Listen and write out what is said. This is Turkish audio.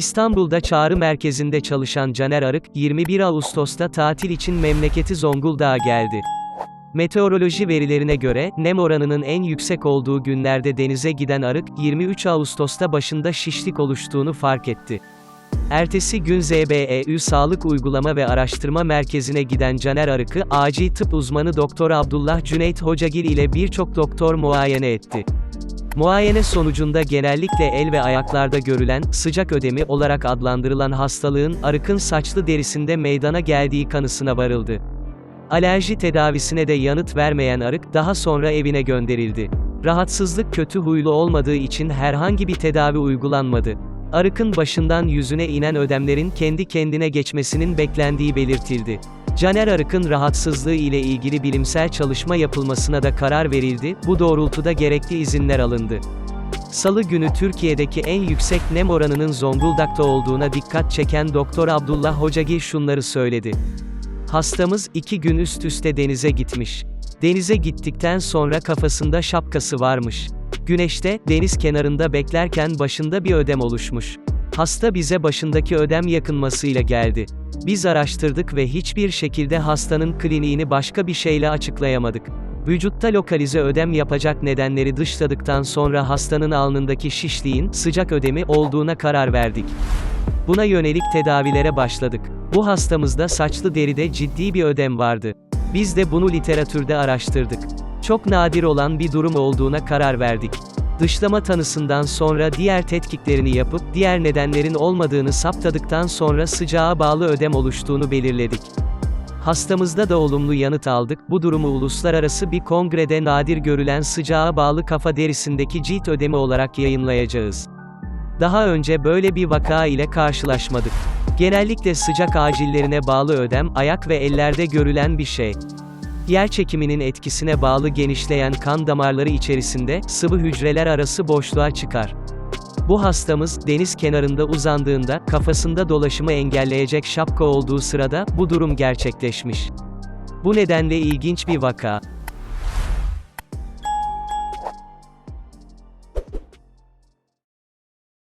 İstanbul'da çağrı merkezinde çalışan Caner Arık, 21 Ağustos'ta tatil için memleketi Zonguldak'a geldi. Meteoroloji verilerine göre, nem oranının en yüksek olduğu günlerde denize giden Arık, 23 Ağustos'ta başında şişlik oluştuğunu fark etti. Ertesi gün ZBEÜ Sağlık Uygulama ve Araştırma Merkezi'ne giden Caner Arık'ı, acil tıp uzmanı Doktor Abdullah Cüneyt Hocagil ile birçok doktor muayene etti. Muayene sonucunda genellikle el ve ayaklarda görülen, sıcak ödemi olarak adlandırılan hastalığın, arıkın saçlı derisinde meydana geldiği kanısına varıldı. Alerji tedavisine de yanıt vermeyen arık, daha sonra evine gönderildi. Rahatsızlık kötü huylu olmadığı için herhangi bir tedavi uygulanmadı. Arıkın başından yüzüne inen ödemlerin kendi kendine geçmesinin beklendiği belirtildi. Caner Arık'ın rahatsızlığı ile ilgili bilimsel çalışma yapılmasına da karar verildi, bu doğrultuda gerekli izinler alındı. Salı günü Türkiye'deki en yüksek nem oranının Zonguldak'ta olduğuna dikkat çeken Doktor Abdullah Hocagil şunları söyledi. Hastamız iki gün üst üste denize gitmiş. Denize gittikten sonra kafasında şapkası varmış. Güneşte, deniz kenarında beklerken başında bir ödem oluşmuş. Hasta bize başındaki ödem yakınmasıyla geldi. Biz araştırdık ve hiçbir şekilde hastanın kliniğini başka bir şeyle açıklayamadık. Vücutta lokalize ödem yapacak nedenleri dışladıktan sonra hastanın alnındaki şişliğin, sıcak ödemi olduğuna karar verdik. Buna yönelik tedavilere başladık. Bu hastamızda saçlı deride ciddi bir ödem vardı. Biz de bunu literatürde araştırdık. Çok nadir olan bir durum olduğuna karar verdik. Dışlama tanısından sonra diğer tetkiklerini yapıp diğer nedenlerin olmadığını saptadıktan sonra sıcağa bağlı ödem oluştuğunu belirledik. Hastamızda da olumlu yanıt aldık. Bu durumu uluslararası bir kongrede nadir görülen sıcağa bağlı kafa derisindeki cilt ödemi olarak yayınlayacağız. Daha önce böyle bir vaka ile karşılaşmadık. Genellikle sıcak acillerine bağlı ödem, ayak ve ellerde görülen bir şey. Yer çekiminin etkisine bağlı genişleyen kan damarları içerisinde, sıvı hücreler arası boşluğa çıkar. Bu hastamız, deniz kenarında uzandığında, kafasında dolaşımı engelleyecek şapka olduğu sırada, bu durum gerçekleşmiş. Bu nedenle ilginç bir vaka.